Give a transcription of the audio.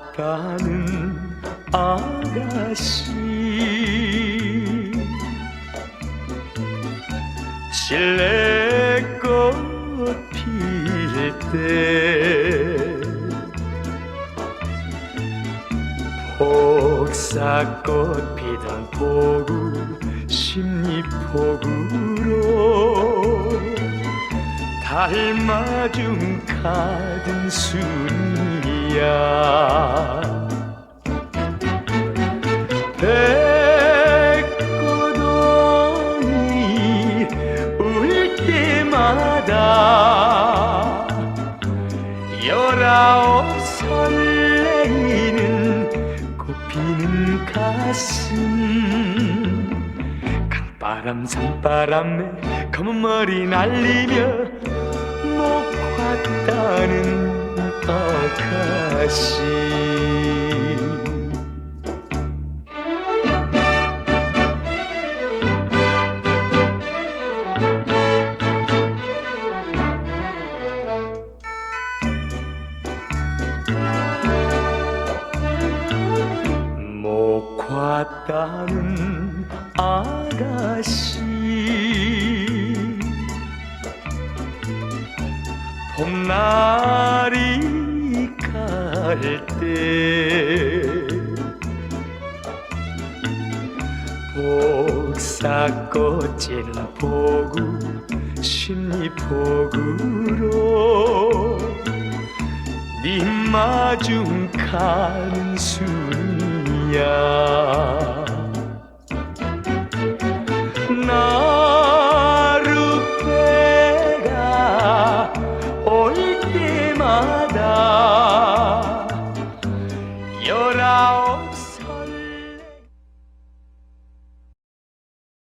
봤다는 아가씨. 실내꽃 필때 복사꽃 피던 포구 십리포구로 닮아준 가든 순 이야. 백고동이 울 때마다 열아홉 설레이는 꽃피는 가슴. 강바람 산바람에 검은 머리 날리며 못 봤다는 아가씨. 봄날이 갈 때 복사꽃지는 포구 십리포구로 네 마중 가는 순이야